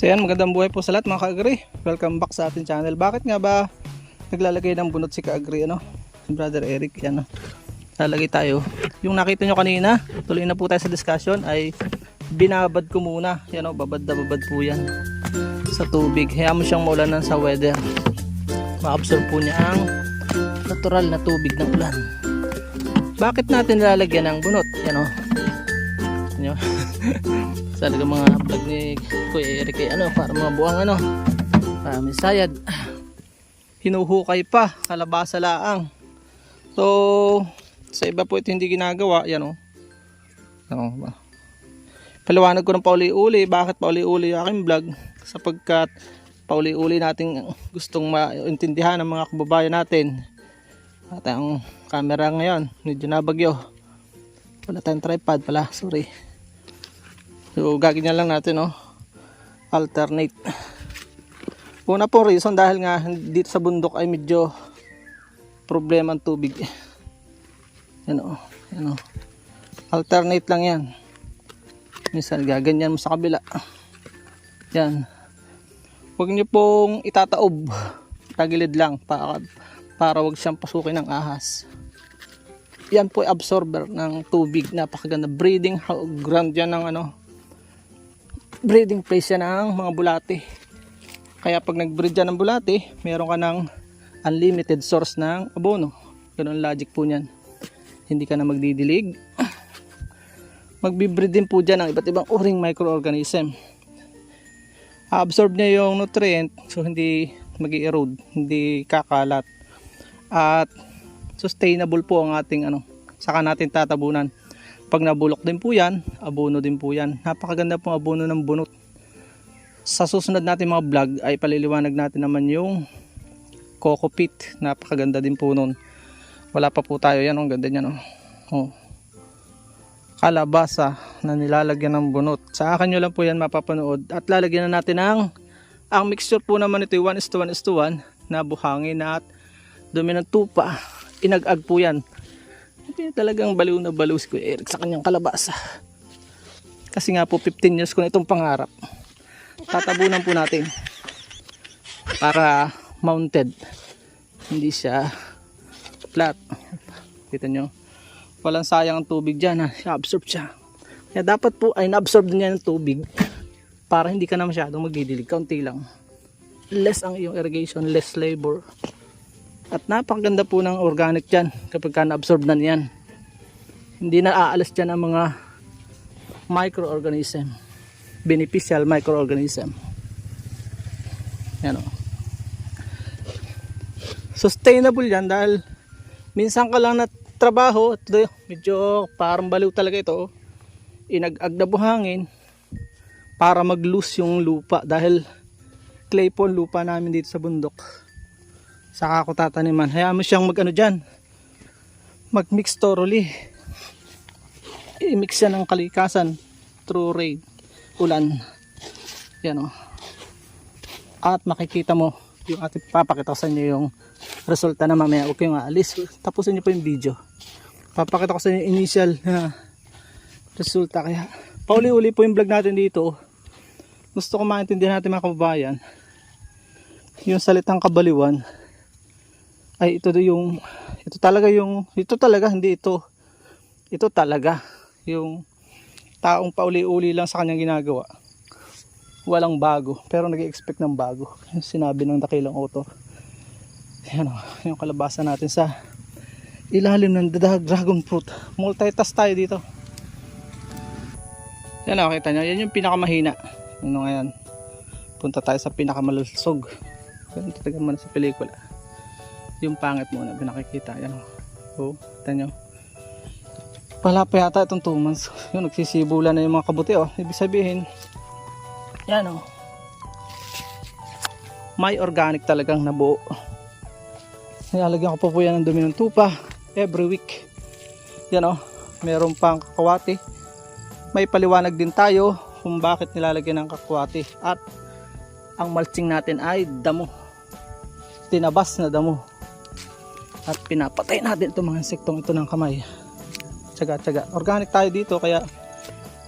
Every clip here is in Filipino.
So yan, magandang buhay po sa lahat mga ka-agri. Welcome back sa ating channel. Bakit nga ba naglalagay ng bunot si ka-agri, ano? Si Brother Eric, yan, no? Lalagay tayo. Yung nakita nyo kanina, tuloy na po tayo sa discussion, ay binabad ko muna. Yan, no? Babad na babad po yan sa tubig. Hayaan mo siyang maulanan sa weather. Ma-absorb po niya ang natural na tubig ng ulan. Bakit natin nilalagyan ng bunot? Yan, o. Yan, Talaga mga vlog ni Kuya Eric ay ano, para mga buwang ano. Maraming sayad. Hinuhukay pa, kalabasa laang. So, sa iba po ito hindi ginagawa, yan o. Ano ba? Paliwanag ko ng pauli-uli, bakit pauli-uli aking vlog? Sapagkat pauli-uli natin gustong maintindihan ng mga kababayan natin. At ang camera ngayon, medyo nabagyo. Wala tayong tripod pala, sorry. So, gaganyan lang natin, no? Alternate. Una pong reason dahil nga dito sa bundok ay medyo problema ang tubig. Yan o. Yan o. Alternate lang yan. Minsan gaganyan mo sa kabila. Yan. Huwag niyo pong itataob. Tagilid lang para, para wag siyang pasukin ng ahas. Yan po ay absorber ng tubig. Napakaganda. Breeding ground yan ng ano, breeding place yan ng mga bulate. Kaya pag nag-breed yan ng bulate, meron ka ng unlimited source ng abono. Ganun logic po niyan. Hindi ka na magdidilig. Magbi-breed din po dyan ng iba't ibang uring microorganism. Absorb niya yung nutrient so hindi mag erode hindi kakalat. At sustainable po ang ating ano, saka natin tatabunan. Pag nabulok din po yan, abono din po yan. Napakaganda pong abono ng bunot. Sa susunod natin mga vlog ay paliliwanag natin naman yung coco pit. Napakaganda din po nun. Wala pa po tayo yan. Ang ganda niya. No? Oh. Kalabasa na nilalagyan ng bunot. Sa akin nyo lang po yan mapapanood. At lalagyan na natin ang ang mixture po naman ito 1 is to 1 is to 1 na buhangin at dumi ng tupa. Inag-ag po yan. Talagang baliw na baliw si Kuya Eric sa kanyang kalabasa. Kasi nga po 15 years ko na itong pangarap. Tatabunan po natin para mounted. Hindi siya flat. Kita nyo? Walang sayang ang tubig dyan ha. Absorb siya. Kaya dapat po ay na-absorb niya ng tubig para hindi ka na masyadong magdidilig. Kaunti lang. Less ang iyong irrigation, less labor. At napakaganda po ng organic dyan kapag ka na-absorb na niyan. Hindi na aalas dyan ang mga microorganism. Beneficial microorganism. Yan o. Sustainable yan dahil minsan ka lang na trabaho at medyo parang baliw talaga ito. Inag-ag na buhangin para mag-loose yung lupa dahil clay po lupa namin dito sa bundok saka ako tataniman. Hayaan mo siyang mag ano dyan. Mag mix thoroughly. I-mix yan ng kalikasan through rain ulan. Yan o at makikita mo yung ating papakita ko sa inyo yung resulta na mamaya. Huwag kayong aalis tapusin nyo po yung video. Papakita ko sa inyo initial na resulta. Kaya pauli-uli po yung vlog natin dito. Gusto ko maintindihan natin mga kababayan yung salitang kabaliwan ay ito do yung ito talaga yung ito talaga hindi ito. Ito talaga. Yung taong pauli-uli lang sa kanyang ginagawa. Walang bago pero nag expect ng bago. Yung sinabi ng dakilang author. Yan o yung kalabasa natin sa ilalim ng dragon fruit. Multitask tayo dito. Yan o kita nyo. Yan yung pinakamahina. Ano ngayon punta tayo sa pinakamalusog. Ganun talaga muna sa pelikula yung pangit muna pinakikita yan oh, kita nyo. Wala pa yata itong 2 months. Yun nagsisibulan na yung mga kabuti oh. Ibig sabihin yan oh. May organic talagang nabuo. Nilalagyan ko po po yan ng dumi ng tupa every week. Yan oh. Meron pang kakawati may paliwanag din tayo kung bakit nilalagyan ng kakwati. At ang mulching natin ay damo. Tinabas na damo at pinapatay natin itong mga insektong ito ng kamay tsaga tsaga organic tayo dito kaya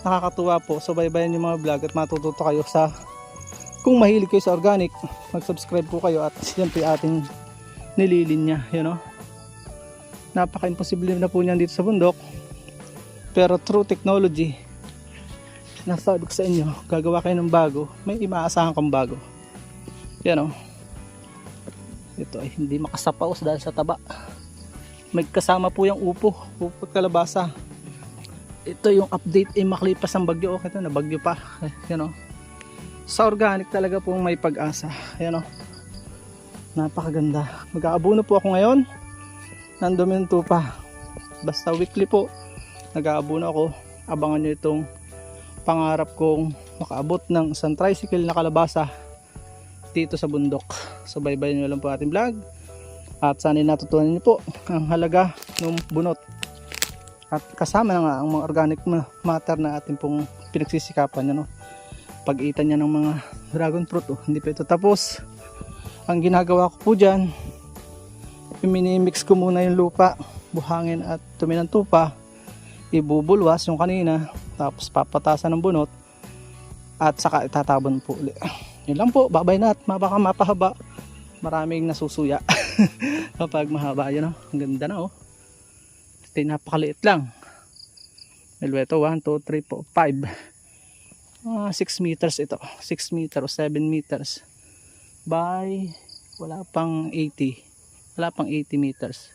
nakakatuwa po subaybayan yung mga vlog at matututo kayo sa Kung mahilig kayo sa organic, mag-subscribe po kayo at siyempre ating nililinya, you know. Napaka-imposible na po niyan dito sa bundok. Pero through technology, nasabi sa inyo, gagawa kayo ng bago, may imaasahan kang bago. Yan o. Ito ay hindi makasapaos dahil sa taba. May kasama po yung upo, upo kalabasa. Ito yung update ay makalipas ang bagyo. Okay, ito na bagyo pa. Eh, Yan o. Sa organic talaga pong may pag-asa. Yan o. Napakaganda. Mag-aabuno po ako ngayon. Nandominto pa. Basta weekly po. Nag-aabuno ako. Abangan nyo itong pangarap kong makaabot ng isang tricycle na kalabasa dito sa bundok. So baybayin nyo lang po ating vlog. At sana natutunan nyo po ang halaga ng bunot. At kasama na nga ang mga organic ma- matter na ating pong pinagsisikapan. Ano? Pag-itan niya ng mga dragon fruit. Oh. Hindi pa ito tapos. Ang ginagawa ko po dyan, iminimix ko muna yung lupa, buhangin at tumi ng tupa. Ibubulwas yung kanina, tapos papatasan ng bunot at saka itatabon po uli. Yun lang po, babay na at mabaka mapahaba. Maraming nasusuya kapag mahaba yun. Oh. Ang ganda na oh. Ito napakaliit lang. Elweto 1, 2, 3, 4, 5. Ah, 6 meters ito. 6 meters o 7 meters by wala pang 80. Wala pang 80 meters.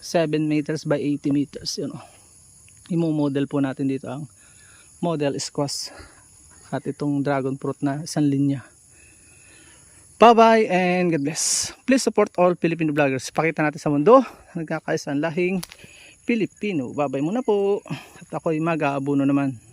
7 meters by 80 meters. Yun oh. Imo-model po natin dito ang model squash at itong dragon fruit na isang linya. Bye-bye and God bless. Please support all Filipino vloggers. Pakita natin sa mundo nagkakaisang lahing Pilipino. Bye-bye muna po. At ako'y mag-aabuno naman.